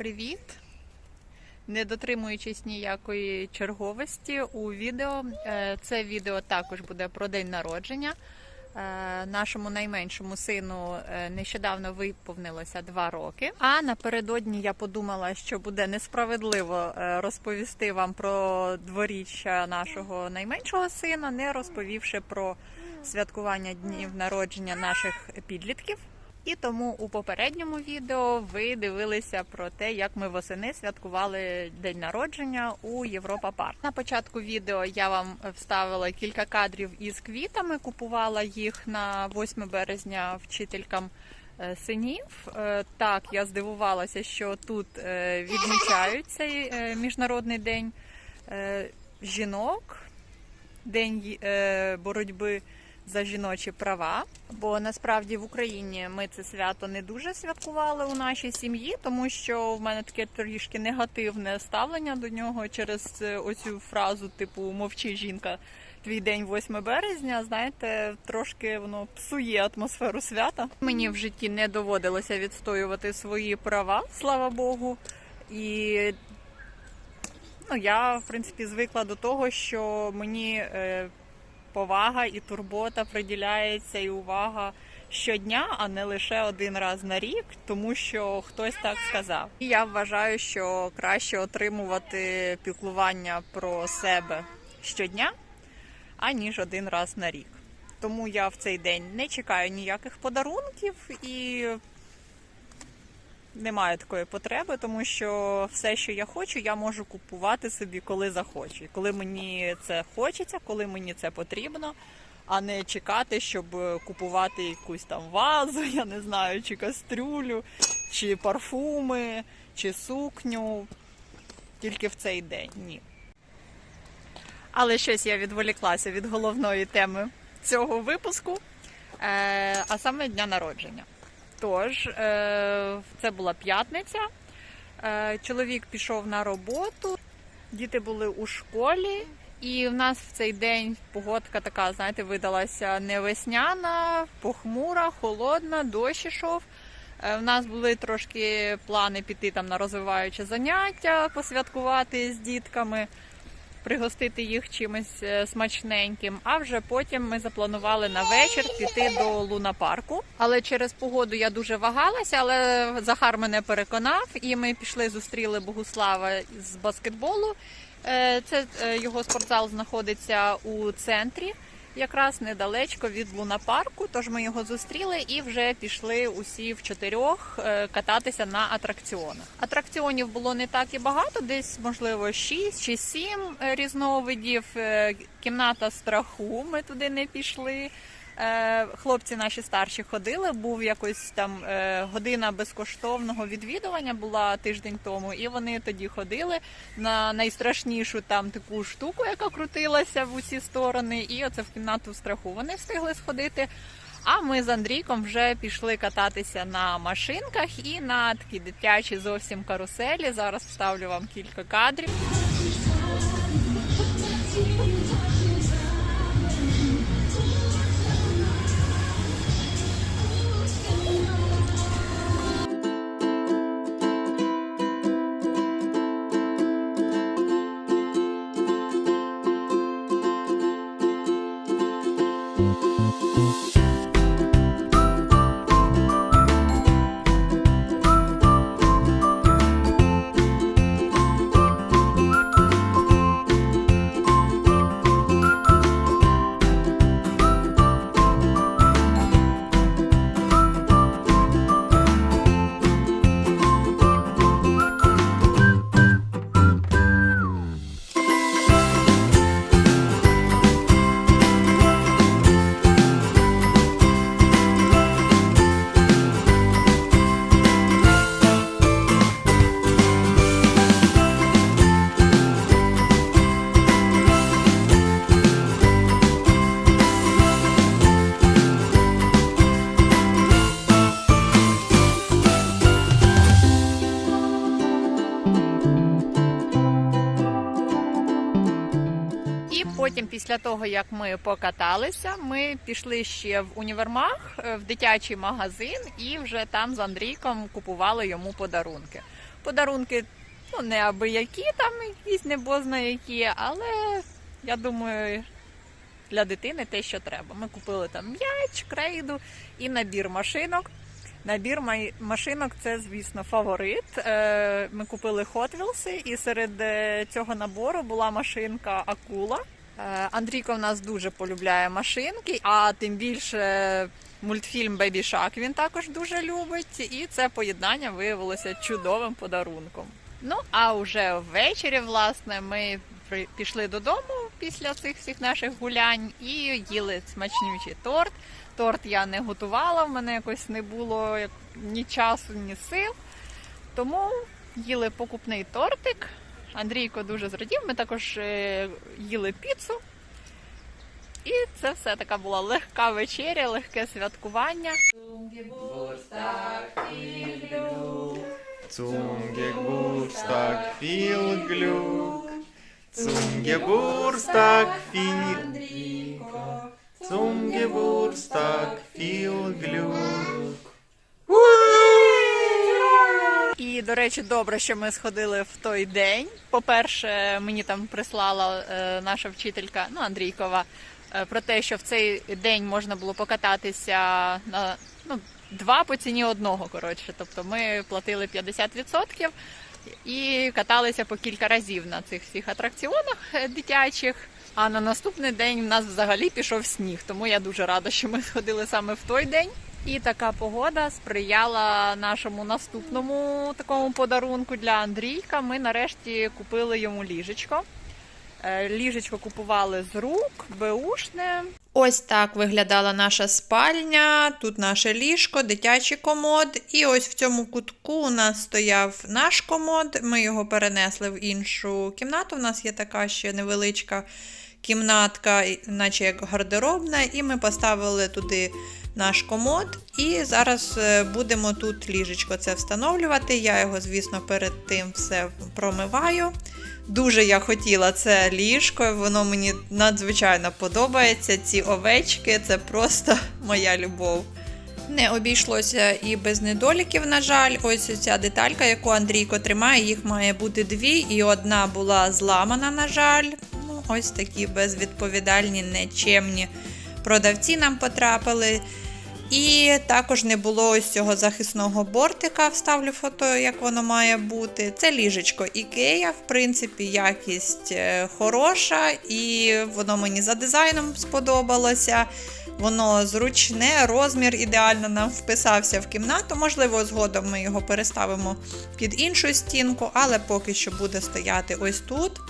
Привіт! Не дотримуючись ніякої черговості у відео, е, це відео також буде про день народження. Е, Нашому найменшому сину е, нещодавно виповнилося два роки. А напередодні я подумала, що буде несправедливо розповісти вам про дворіччя нашого найменшого сина, не розповівши про святкування днів народження наших підлітків. І тому у попередньому відео ви дивилися про те, як ми восени святкували день народження у Європа Парк. На початку відео я вам вставила кілька кадрів із квітами. Купувала їх на 8 березня вчителькам е, синів. Е, Так, я здивувалася, що тут е, відмічають цей міжнародний день жінок, день боротьби за жіночі права. Бо насправді в Україні ми це свято не дуже святкували у нашій сім'ї, тому що в мене таке трішки негативне ставлення до нього через е, оцю фразу, типу мовчи жінка. Твій день 8 березня, знаєте, трошки воно псує атмосферу свята. Мені в житті не доводилося відстоювати свої права, слава Богу. І ну, я, в принципі, звикла до того, що мені е, повага і турбота приділяється і увага щодня, а не лише один раз на рік, тому що хтось так сказав. Я вважаю, що краще отримувати піклування про себе щодня, аніж один раз на рік. Тому я в цей день не чекаю ніяких подарунків і немає такої потреби, тому що все, що я хочу, я можу купувати собі, коли захочу. Коли мені це хочеться, коли мені це потрібно, а не чекати, щоб купувати якусь там вазу, я не знаю, чи кастрюлю, чи парфуми, чи сукню. Тільки в цей день. Ні. Але щось я відволіклася від головної теми цього випуску, е, а саме дня народження. Тож, е, це була п'ятниця. Е, Чоловік пішов на роботу, діти були у школі, і в нас в цей день погодка така, знаєте, видалася не весняна, похмура, холодна, дощ ішов. Е, В нас були трошки плани піти там на розвиваюче заняття, посвяткувати з дітками пригостити їх чимось е, смачненьким. А вже потім ми запланували на вечір піти до лунапарку. Але через погоду я дуже вагалася, але Захар мене переконав, і ми пішли, зустріли Богуслава з баскетболу. Е, Це е, його спортзал знаходиться у центрі. Якраз недалечко від лунапарку, тож ми його зустріли і вже пішли усі в чотирьох е, кататися на атракціонах. Атракціонів було не так і багато, десь можливо 6 чи 7 різновидів. Е, Кімната страху. Ми туди не пішли. Е, Хлопці наші старші ходили. Був якось там е, година безкоштовного відвідування була тиждень тому, і вони тоді ходили на найстрашнішу там таку штуку, яка крутилася в усі сторони, і оце в кімнату страху вони встигли сходити. А ми з Андрійком вже пішли кататися на машинках і на такі дитячі зовсім каруселі. Зараз вставлю вам кілька кадрів. Після того як ми покаталися, ми пішли ще в універмаг, е, в дитячий магазин, і вже там з Андрійком купували йому подарунки. Подарунки, ну, не аби які, там якісь небозна які, але я думаю, для дитини те, що треба. Ми купили там м'яч, крейду і набір машинок. Набір машинок це, звісно, фаворит. Е, Ми купили Hot Wheels, і серед е, цього набору була машинка Акула. Е, Андрійко в нас дуже полюбляє машинки, а тим більше мультфільм Baby Shark він також дуже любить. І це поєднання виявилося чудовим подарунком. Ну а вже ввечері, власне, ми пішли додому після цих всіх наших гулянь і їли смачнючий торт. Торт я не готувала, в мене якось не було ні часу, ні сил. Тому їли покупний тортик. Андрійко дуже зрадів. Ми також е, їли піцу. І це все така була легка вечеря, легке святкування. Zum Geburtstag viel Glück. Zum Geburtstag viel Zum Geburtstag viel Glück. І, до речі, добре, що ми сходили в той день. По-перше, мені там прислала е, наша вчителька, ну Андрійкова, е, про те, що в цей день можна було покататися на ну, два по ціні одного. Коротше, тобто ми платили 50% і каталися по кілька разів на цих всіх атракціонах е, дитячих. А на наступний день в нас взагалі пішов сніг, тому я дуже рада, що ми сходили саме в той день. І така погода сприяла нашому наступному такому подарунку для Андрійка. Ми нарешті купили йому ліжечко. Е, Ліжечко купували з рук, беушне. Ось так виглядала наша спальня. Тут наше ліжко, дитячий комод. І ось в цьому кутку у нас стояв наш комод. Ми його перенесли в іншу кімнату. У нас є така ще невеличка кімнатка, наче як гардеробна, і ми поставили туди наш комод. І зараз е, будемо тут ліжечко це встановлювати. Я його, звісно, перед тим все промиваю. Дуже я хотіла це ліжко, воно мені надзвичайно подобається. Ці овечки це просто моя любов. Не обійшлося і без недоліків, на жаль. Ось ця деталька, яку Андрійко тримає, їх має бути дві, і одна була зламана, на жаль. Ну, ось такі безвідповідальні, нечемні продавці нам потрапили. І також не було ось цього захисного бортика. Вставлю фото, як воно має бути. Це ліжечко Ікея, в принципі, якість е, хороша, і воно мені за дизайном сподобалося. Воно зручне, розмір ідеально нам вписався в кімнату. Можливо, згодом ми його переставимо під іншу стінку, але поки що буде стояти ось тут.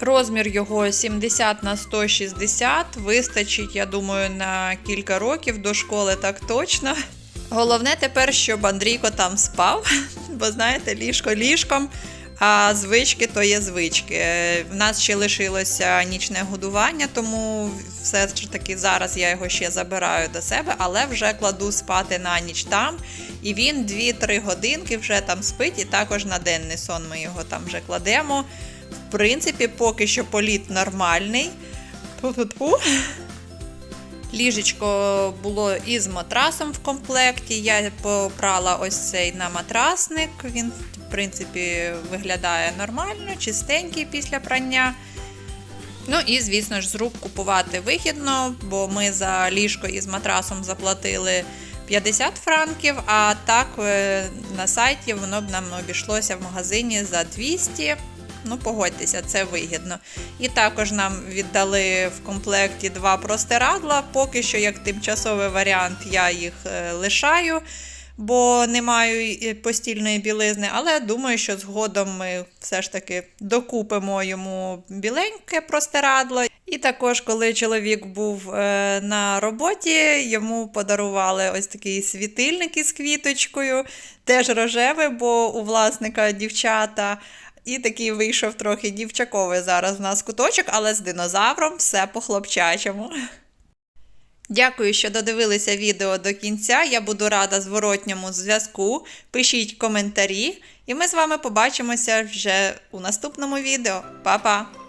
Розмір його 70 на 160 вистачить, я думаю, на кілька років до школи так точно. Головне тепер, щоб Андрійко там спав, бо знаєте, ліжко ліжком, а звички то є звички. В нас ще лишилося нічне годування, тому все ж таки зараз я його ще забираю до себе, але вже кладу спати на ніч там. І він 2-3 годинки вже там спить, і також на денний сон ми його там вже кладемо. В принципі, поки що політ нормальний. Ту-ту-ту. Ліжечко було із матрасом в комплекті. Я попрала ось цей на матрасник. Він, в принципі, виглядає нормально, чистенький після прання. Ну і, звісно ж, з рук купувати вигідно, бо ми за ліжко із матрасом заплатили 50 франків, а так е, на сайті воно б нам обійшлося в магазині за 200. Ну, погодьтеся, це вигідно. І також нам віддали в комплекті два простирадла. Поки що, як тимчасовий варіант, я їх е, лишаю, бо не маю постільної білизни. Але думаю, що згодом ми все ж таки докупимо йому біленьке простирадло. І також, коли чоловік був е, на роботі, йому подарували ось такий світильник із квіточкою, теж рожевий, бо у власника дівчата. І такий вийшов трохи дівчаковий зараз в нас куточок, але з динозавром все по-хлопчачому. Дякую, що додивилися відео до кінця. Я буду рада зворотньому зв'язку. Пишіть коментарі, і ми з вами побачимося вже у наступному відео. Па-па!